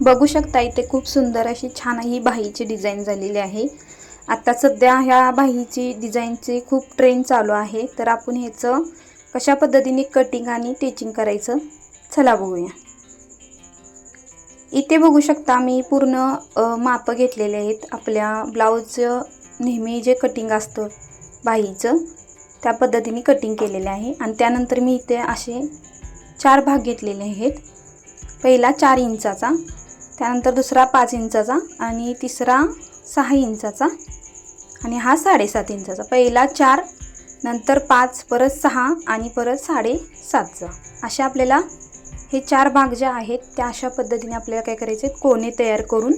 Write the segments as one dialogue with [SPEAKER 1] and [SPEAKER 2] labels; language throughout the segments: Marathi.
[SPEAKER 1] बघू शकता इथे खूप सुंदर अशी छान ही बाहीची डिझाईन झालेली आहे. आता सध्या ह्या बाहीची डिझाईनची खूप ट्रेंड चालू आहे. तर आपण ह्याचं कशा पद्धतीने कटिंग आणि टिचिंग करायचं? चला बघूया. इथे बघू शकता मी पूर्ण मापं घेतलेले आहेत. आपल्या ब्लाऊजचं नेहमी जे कटिंग असतं बाहीचं त्या पद्धतीने कटिंग केलेले आहे. आणि त्यानंतर मी इथे असे चार भाग घेतलेले आहेत. पहिला चार इंचाचा. त्यानंतर दुसरा पाच इंचाचा आणि तिसरा सहा इंचाचा आणि हा साडेसात इंचाचा. पहिला चार नंतर पाच परत सहा आणि परत साडेसातचा. अशा आपल्याला हे चार भाग जे आहेत त्या अशा पद्धतीने आपल्याला काय करायचे कोणे तयार करून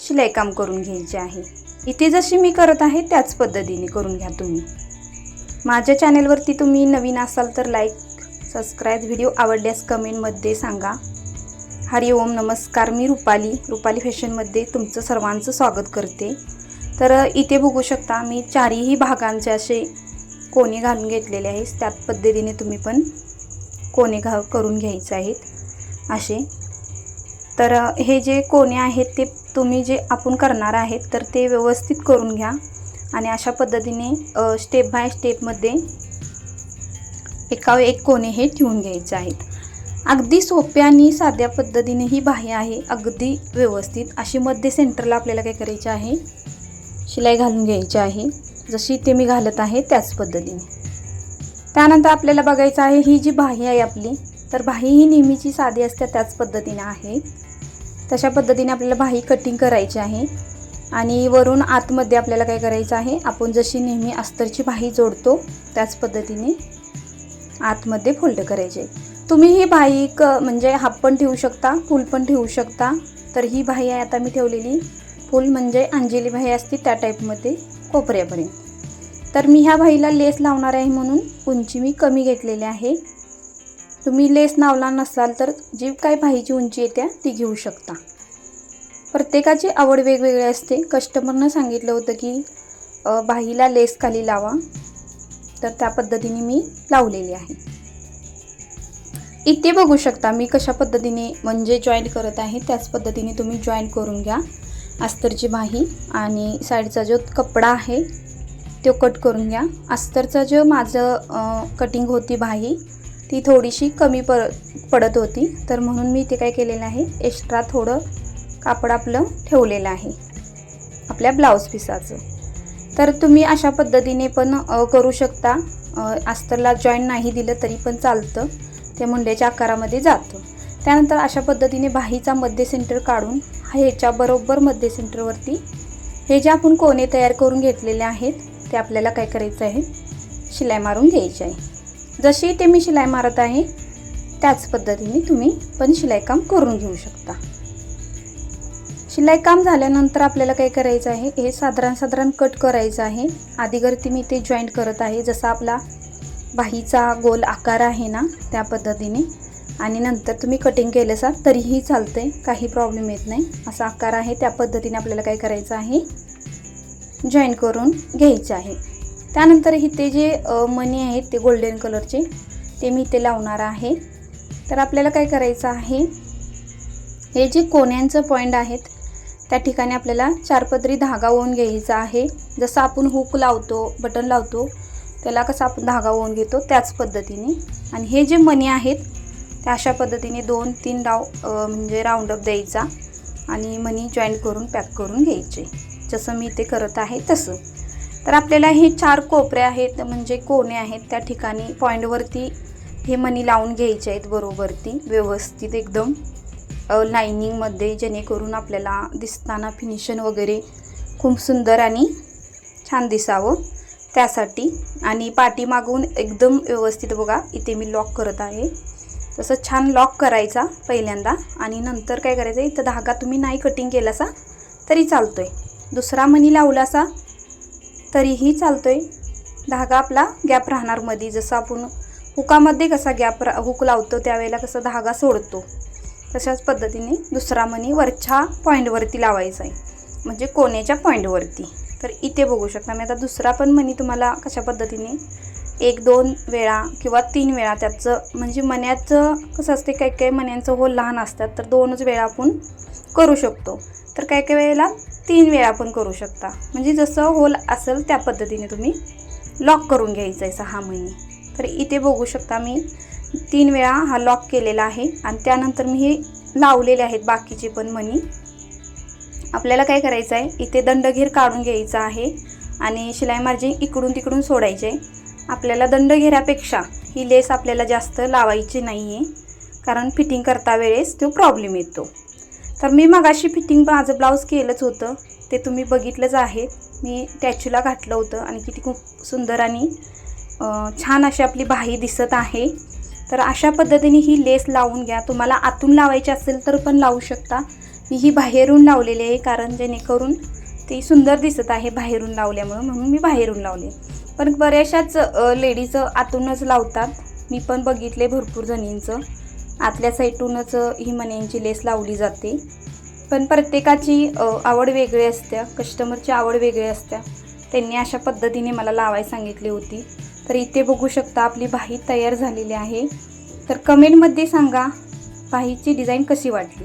[SPEAKER 1] शिलाईकाम करून घ्यायचे आहे. इथे जशी मी करत आहे त्याच पद्धतीने करून घ्या तुम्ही. माझ्या चॅनेलवरती तुम्ही नवीन असाल तर लाईक सबस्क्राईब व्हिडिओ आवडल्यास कमेंटमध्ये सांगा. हरि ओम नमस्कार. मी रुपाली. रुपाली फॅशनमध्ये तुमचं सर्वांचं स्वागत करते. तर इथे बघू शकता मी चारही भागांचे असे कोणे घालून घेतलेले आहेत. त्याच पद्धतीने तुम्ही पण कोणे घा करून घ्यायचे आहेत असे. तर हे जे कोणे आहेत ते तुम्ही जे आपण करणार आहेत तर ते व्यवस्थित करून घ्या. आणि अशा पद्धतीने स्टेप बाय स्टेपमध्ये एकावर एक कोणे हे ठेवून घ्यायचे आहेत. अगदी सोप्या आणि साध्या पद्धतीने ही बाह्य आहे अगदी व्यवस्थित. अशी मध्य सेंटरला आपल्याला काय करायचे आहे? शिलाई घालून घ्यायची आहे. जशी ते मी घालत आहे त्याच पद्धतीने. त्यानंतर आपल्याला बघायचं आहे ही जी बाही आहे आपली तर बाही ही नेहमीची साधी असते त्याच पद्धतीने आहे. तशा पद्धतीने आपल्याला बाही कटिंग करायची आहे. आणि वरून आतमध्ये आपल्याला काय करायचं आहे? आपण जशी नेहमी अस्तरची बाही जोडतो त्याच पद्धतीने आतमध्ये फोल्ड करायचे. तुम्ही ही भाई क म्हणजे हाफ पण ठेवू शकता फुल पण ठेवू शकता. तर ही भाई आहे आता मी ठेवलेली. फुल म्हणजे अंजली भाई असते त्या टाईपमध्ये कोपऱ्यापर्यंत. तर मी ह्या भाईला लेस लावणार आहे म्हणून उंची मी कमी घेतलेली आहे. तुम्ही लेस लावला नसाल तर जी काय भाईची उंची येते ती घेऊ शकता. प्रत्येकाची आवड वेगवेगळी असते. कस्टमरनं सांगितलं होतं की भाईला लेस खाली लावा. तर त्या पद्धतीने मी लावलेली आहे. इथे बघू शकता मी कशा पद्धतीने म्हणजे जॉईन करत आहे त्याच पद्धतीने तुम्ही जॉईन करून घ्या. अस्तरची बाही आणि साईडचा जो कपडा आहे तो कट करून घ्या. अस्तरचा जो माझं कटिंग होती बाही ती थोडीशी कमी प पडत होती. तर म्हणून मी ते काय केलेलं आहे एक्स्ट्रा थोडं कापड आपलं ठेवलेलं आहे आपल्या ब्लाऊज पिसाचं तर तुम्ही अशा पद्धतीने पण करू शकता. अस्तरला जॉईन नाही दिलं तरी पण चालतं. ते मुंड्याच्या आकारामध्ये जातं. त्यानंतर अशा पद्धतीने बाहीचा मध्य सेंटर काढून ह्याच्या बरोबर मध्य सेंटरवरती हे जे आपण कोणे तयार करून घेतलेले आहेत ते आपल्याला काय करायचं आहे? शिलाई मारून घ्यायची आहे. जशी ते मी शिलाई मारत आहे त्याच पद्धतीने तुम्ही पण शिलाईकाम करून घेऊ शकता. शिलाईकाम झाल्यानंतर आपल्याला काय करायचं आहे? हे साधारण साधारण कट करायचं आहे. आधीगरती मी ते जॉईंट करत आहे जसा आपला बाहीचा गोल आकार आहे ना त्या पद्धतीने. आणि नंतर तुम्ही कटिंग केलं असाल तरीही चालते काही प्रॉब्लेम येत नाही. असा आकार आहे त्या पद्धतीने आपल्याला काय करायचं आहे? जॉईन करून घ्यायचे आहे. त्यानंतर इथे जे मनी मणी आहेत ते गोल्डन कलरचे ते मी इथे लावणार आहे. तर आपल्याला काय करायचं आहे? हे जे कोण्यांचं पॉईंट आहेत त्या ठिकाणी आपल्याला चारपदरी धागा ओवून घ्यायचा आहे. जसं आपण हुक लावतो बटन लावतो त्याला कसं आपण धागा ओवून घेतो त्याच पद्धतीने. आणि हे जे मणी आहेत त्या अशा पद्धतीने दोन तीन डाव म्हणजे राऊंडअप द्यायचा आणि मनी जॉईन करून पॅक करून घ्यायचे. जसं मी ते करत आहे तसं. तर आपल्याला हे चार कोपरे आहेत म्हणजे कोणे आहेत त्या ठिकाणी पॉईंटवरती हे मनी लावून घ्यायचे आहेत बरोबरती व्यवस्थित एकदम. लाईनिंगमध्ये जेणेकरून आपल्याला दिसताना फिनिशन वगैरे खूप सुंदर आणि छान दिसावं. त्यासाठी. आणि पाठीमागून एकदम व्यवस्थित बघा इथे मी लॉक करत आहे. तसं छान लॉक करायचा पहिल्यांदा. आणि नंतर काय करायचं इथं धागा तुम्ही नाही कटिंग केलासा तरी चालतो आहे दुसरा मनी लावलासा तरीही चालतो आहे धागा आपला गॅप राहणार मध्ये जसं आपण हुकामध्ये कसा गॅप रा हुक लावतो त्यावेळेला कसं धागा सोडतो. तशाच पद्धतीने दुसरा मनी वरच्या पॉईंटवरती लावायचा आहे म्हणजे कोण्याच्या पॉईंटवरती तर इथे बघू शकता. मी आता दुसरा पण मनी तुम्हाला कशा पद्धतीने एक दोन वेळा किंवा तीन वेळा त्याचं म्हणजे मण्याचं कसं असते काही काही मण्यांचं होल लहान असतात तर दोनच वेळा आपण करू शकतो. तर काही काही वेळेला तीन वेळा पण करू शकता. म्हणजे जसं होल असेल त्या पद्धतीने तुम्ही लॉक करून घ्यायचं आहे सहा महिने तर इथे बघू शकता मी तीन वेळा हा लॉक केलेला आहे. आणि त्यानंतर मी हे लावलेले आहेत बाकीचे पण मणी आपल्याला काय करायचं आहे? इथे दंडघेर काढून घ्यायचा आहे आणि शिलाई मार्जिन इकडून तिकडून सोडायचे. आहे आपल्याला दंडघेऱ्यापेक्षा ही लेस आपल्याला जास्त लावायची नाही आहे कारण फिटिंग करता वेळेस तो प्रॉब्लेम येतो. तर मी मगाशी फिटिंग माझं ब्लाऊज केलंच होतं. ते तुम्ही बघितलंच आहे. मी टॅच्यूला घातलं होतं आणि किती खूप सुंदर आणि छान अशी आपली बाही दिसत आहे. तर अशा पद्धतीने ही लेस लावून घ्या. तुम्हाला आतून लावायची असेल तर पण लावू शकता. मी ही बाहेरून लावलेली आहे कारण जेणेकरून ती सुंदर दिसत आहे बाहेरून लावल्यामुळं म्हणून मी बाहेरून लावले. पण बऱ्याचशाच लेडीज आतूनच लावतात. मी पण बघितले भरपूर जणींचं. आतल्या साईडूनच ही मण्यांची लेस लावली जाते. पण प्रत्येकाची आवड वेगळी असत्या. कस्टमरची आवड वेगळी असत्या. त्यांनी अशा पद्धतीने मला लावायला सांगितली होती. तर इथे बघू शकता आपली बाही तयार झालेली आहे. तर कमेंटमध्ये सांगा बाहीची डिझाईन कशी वाटली?